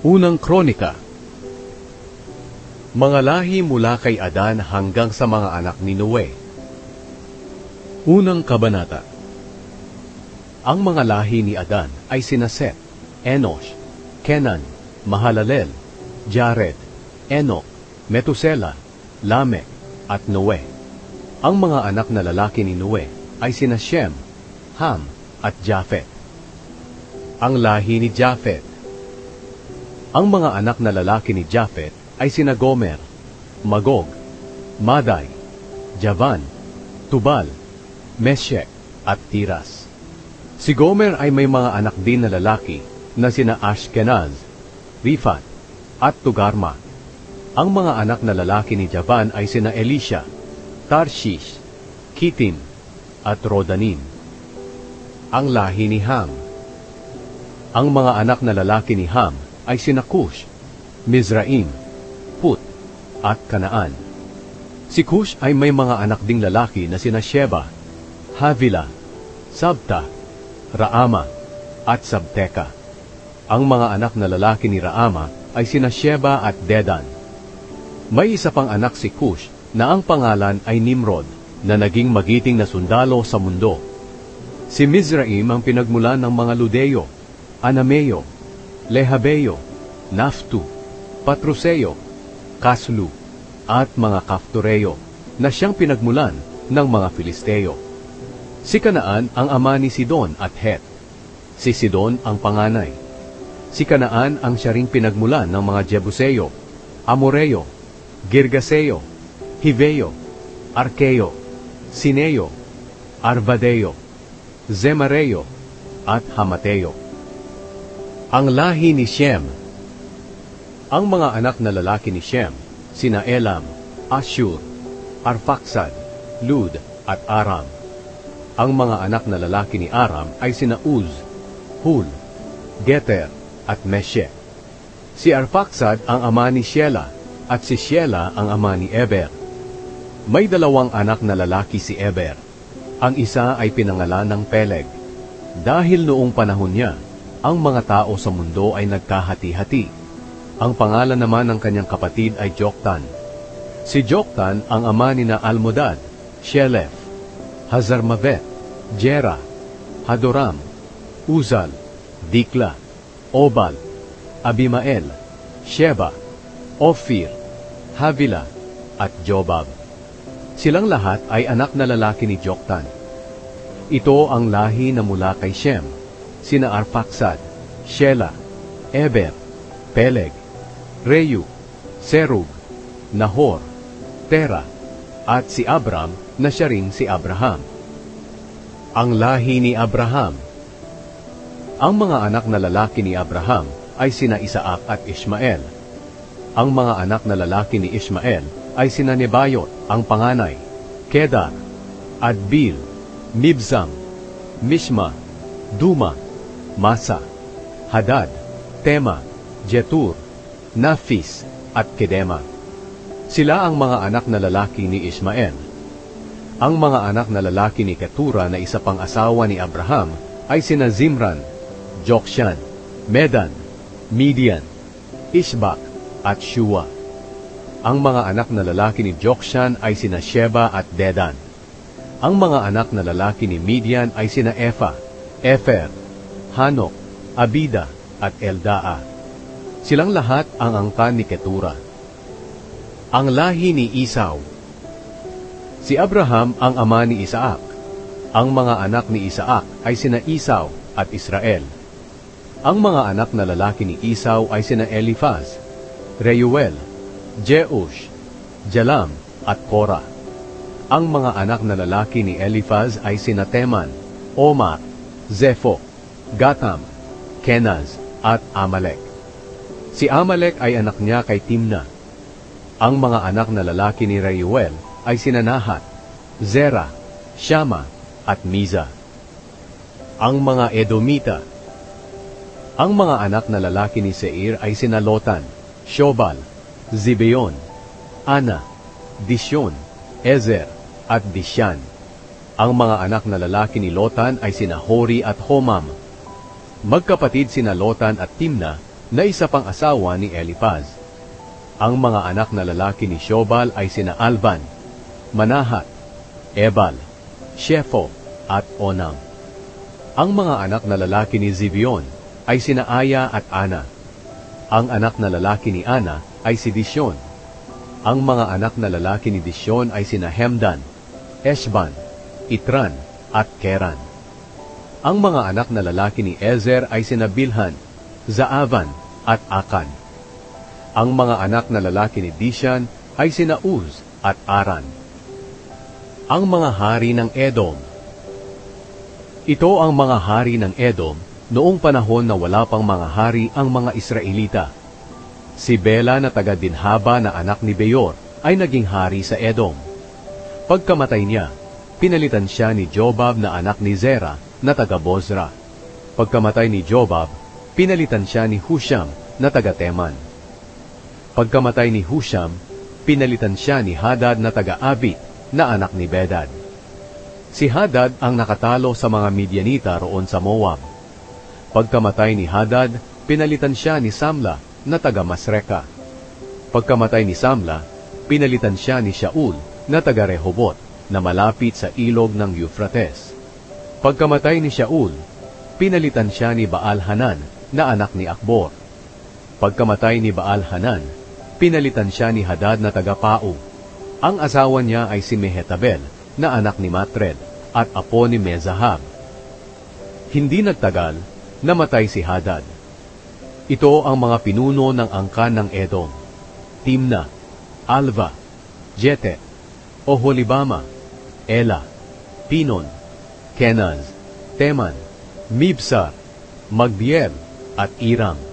Unang Kronika Mga lahi mula kay Adan hanggang sa mga anak ni Noe. Unang Kabanata Ang mga lahi ni Adan ay sina Seth, Enosh, Kenan, Mahalalel, Jared, Enoch, Metusela, Lamech, at Noe. Ang mga anak na lalaki ni Noe ay sina Shem, Ham, at Japhet. Ang lahi ni Japhet Ang mga anak na lalaki ni Japhet ay sina Gomer, Magog, Maday, Javan, Tubal, Meshek, at Tiras. Si Gomer ay may mga anak din na lalaki na sina Ashkenaz, Rifat, at Tugarma. Ang mga anak na lalaki ni Javan ay sina Elisha, Tarshish, Kitim, at Rodanin. Ang lahi ni Ham Ang mga anak na lalaki ni Ham ay sina Cush, Mizraim, Put, at Kanaan. Si Cush ay may mga anak ding lalaki na sina Sheba, Havila, Sabta, Raama, at Sabteka. Ang mga anak na lalaki ni Raama ay sina Sheba at Dedan. May isa pang anak si Cush na ang pangalan ay Nimrod na naging magiting na sundalo sa mundo. Si Mizraim ang pinagmulan ng mga Ludeo, Anameo, Lehabeo, Naftu, Patruseo, Kaslu, at mga Kaftoreo na siyang pinagmulan ng mga Filisteo. Si Kanaan ang ama ni Sidon at Het. Si Sidon ang panganay. Si Kanaan ang siya ring pinagmulan ng mga Jebuseo, Amoreo, Girgaseo, Hiveo, Arkeo, Sineo, Arvadeo, Zemareo, at Hamateo. Ang lahi ni Shem Ang mga anak na lalaki ni Shem, sina Elam, Ashur, Arphaxad, Lud, at Aram. Ang mga anak na lalaki ni Aram ay sina Uz, Hul, Geter, at Meshech. Si Arphaxad ang ama ni Shelah, at si Shelah ang ama ni Eber. May dalawang anak na lalaki si Eber. Ang isa ay pinangalan ng Peleg. Dahil noong panahon niya, ang mga tao sa mundo ay nagkahati-hati. Ang pangalan naman ng kanyang kapatid ay Joktan. Si Joktan ang ama ni na Almodad, Shelef, Hazarmavet, Jera, Hadoram, Uzal, Dikla, Obal, Abimael, Sheba, Ophir, Havila, at Jobab. Silang lahat ay anak na lalaki ni Joktan. Ito ang lahi na mula kay Shem, sina Arphaxad, Shela, Eber, Peleg, Reyu, Serug, Nahor, Tera, at si Abram na siya ring si Abraham. Ang lahi ni Abraham Ang mga anak na lalaki ni Abraham ay sina Isaac at Ishmael. Ang mga anak na lalaki ni Ishmael ay sina Nebayot, ang panganay, Kedar, Adbil, Mibzam, Mishma, Duma, Masa, Hadad, Tema, Jetur, Nafis, at Kedema. Sila ang mga anak na lalaki ni Ismael. Ang mga anak na lalaki ni Ketura na isa pang asawa ni Abraham ay sina Zimran, Jokshan, Medan, Midian, Ishbak, at Shua. Ang mga anak na lalaki ni Jokshan ay sina Sheba at Dedan. Ang mga anak na lalaki ni Midian ay sina Efa, Efer, Hanok, Abida, at Eldaa. Silang lahat ang angkan ni Ketura. Ang lahi ni Isaw Si Abraham ang ama ni Isaac. Ang mga anak ni Isaac ay sina Isaw at Israel. Ang mga anak na lalaki ni Isaw ay sina Eliphaz, Reuel, Jeush, Jalam, at Korah. Ang mga anak na lalaki ni Eliphaz ay sina Teman, Omar, Zepho, Gatam, Kenaz, at Amalek. Si Amalek ay anak niya kay Timna. Ang mga anak na lalaki ni Reuel ay sina Nahat, Zera, Shama, at Miza. Ang mga Edomita Ang mga anak na lalaki ni Seir ay sina Lotan, Shobal, Zibeon, Ana, Dishon, Ezer, at Dishan. Ang mga anak na lalaki ni Lotan ay sina Hori at Homam. Magkapatid sina Lotan at Timna na isa pang asawa ni Elipaz. Ang mga anak na lalaki ni Shobal ay sina Alvan, Manahat, Ebal, Shepho, at Onam. Ang mga anak na lalaki ni Zibion ay sina Aya at Ana. Ang anak na lalaki ni Ana ay si Dishon. Ang mga anak na lalaki ni Dishon ay sina Hemdan, Eshban, Itran, at Keran. Ang mga anak na lalaki ni Ezer ay sina Bilhan, Zaavan, at Akan. Ang mga anak na lalaki ni Dishan ay sina Uz at Aran. Ang mga hari ng Edom Ito ang mga hari ng Edom noong panahon na wala pang mga hari ang mga Israelita. Si Bela na taga Dinhaba na anak ni Beor ay naging hari sa Edom. Pagkamatay niya, pinalitan siya ni Jobab na anak ni Zera na taga Bozra. Pagkamatay ni Jobab, pinalitan siya ni Husham na taga Teman. Pagkamatay ni Husham, pinalitan siya ni Hadad na taga Abit na anak ni Bedad. Si Hadad ang nakatalo sa mga Midianita roon sa Moab. Pagkamatay ni Hadad, pinalitan siya ni Samla na taga Masreka. Pagkamatay ni Samla, pinalitan siya ni Shaul na taga Rehobot na malapit sa ilog ng Euphrates. Pagkamatay ni Shaul, pinalitan siya ni Baal Hanan na anak ni Akbor. Pagkamatay ni Baal Hanan, pinalitan siya ni Hadad na taga Pau. Ang asawa niya ay si Mehetabel na anak ni Matred at apo ni Mezahab. Hindi nagtagal, namatay si Hadad. Ito ang mga pinuno ng angkan ng Edom. Timna, Alva, Jete, Oholibama, Ela, Pinon, Kenaz, Teman, Mibsar, Magdiel, at Iram.